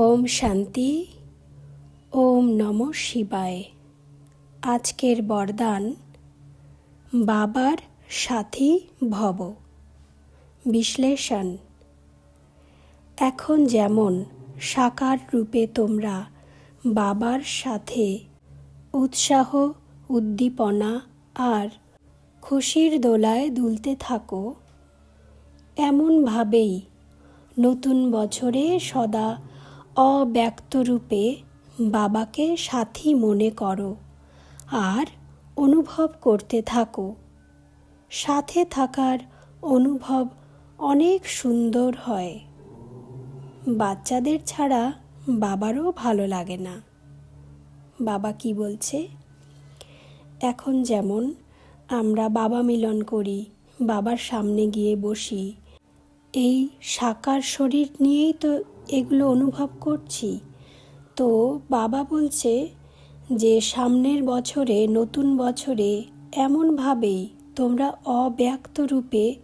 ওম শান্তি, ওম নম শিবায়। আজকের বরদান, বাবার সাথী ভব। বিশ্লেষণ, এখন যেমন সাকার রূপে তোমরা বাবার সাথে উৎসাহ, উদ্দীপনা আর খুশির দোলায় দুলতে থাকো, এমনভাবেই নতুন বছরে সদা অব্যক্ত রূপে বাবাকে সাথী মনে করো আর অনুভব করতে থাকো। সাথে থাকার অনুভব অনেক সুন্দর হয়। বাচ্চাদের ছাড়া বাবারও ভালো লাগে না। বাবা কি বলছে? এখন যেমন আমরা বাবা মিলন করি, বাবার সামনে গিয়ে বসি, এই সাকার শরীর নিয়েই তো এগুলো অনুভব করছি। তো বাবা বলছে যে, সামনের বছরে, নতুন বছরে এমনভাবেই তোমরা অব্যক্ত রূপে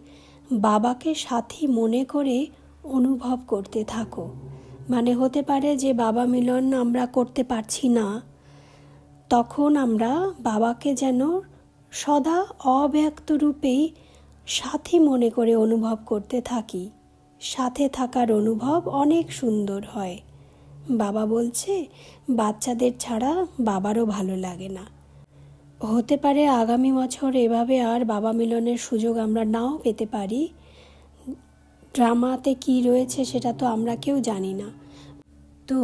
বাবাকে সাথী মনে করে অনুভব করতে থাকো। মানে হতে পারে যে, বাবা মিলন আমরা করতে পারছি না, তখন আমরা বাবাকে যেন সদা অব্যক্ত রূপেই সাথী মনে করে অনুভব করতে থাকি। সাথে থাকার অনুভব অনেক সুন্দর হয়। বাবা বলছে, বাচ্চাদের ছাড়া বাবারও ভালো লাগে না। হতে পারে আগামী বছর এভাবে আর বাবা মিলনের সুযোগ আমরা নাও পেতে পারি। ড্রামাতে কি রয়েছে সেটা তো আমরা কেউ জানি না। তো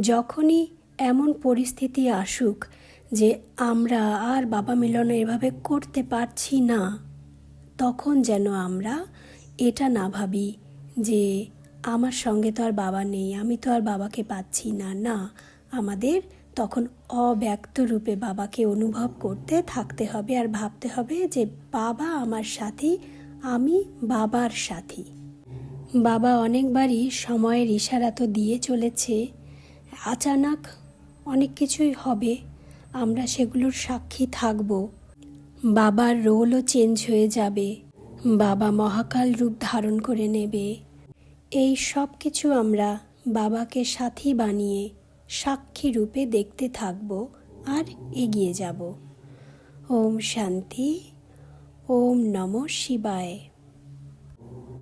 যখনই এমন পরিস্থিতি আসুক যে আমরা আর বাবা মিলন এভাবে করতে পারছি না, তখন যেন আমরা এটা না ভাবি। যে আমার সঙ্গে তো আর বাবা নেই, আমি তো আর বাবাকে পাচ্ছি না। না, আমাদের তখন অব্যক্ত রূপে বাবাকে অনুভব করতে, থাকতে হবে আর ভাবতে হবে যে বাবা আমার সাথী, আমি বাবার সাথী। বাবা অনেকবারই সময়ের ইশারা তো দিয়ে চলেছে, আচানক অনেক কিছুই হবে, আমরা সেগুলোর সাক্ষী থাকব। বাবার রোলও চেঞ্জ হয়ে যাবে, বাবা মহাকাল রূপ ধারণ করে নেবে। এই সব কিছু আমরা বাবাকে সাথী বানিয়ে সাক্ষী রূপে দেখতে থাকব আর এগিয়ে যাব। ওম শান্তি, ওম নম শিবায়।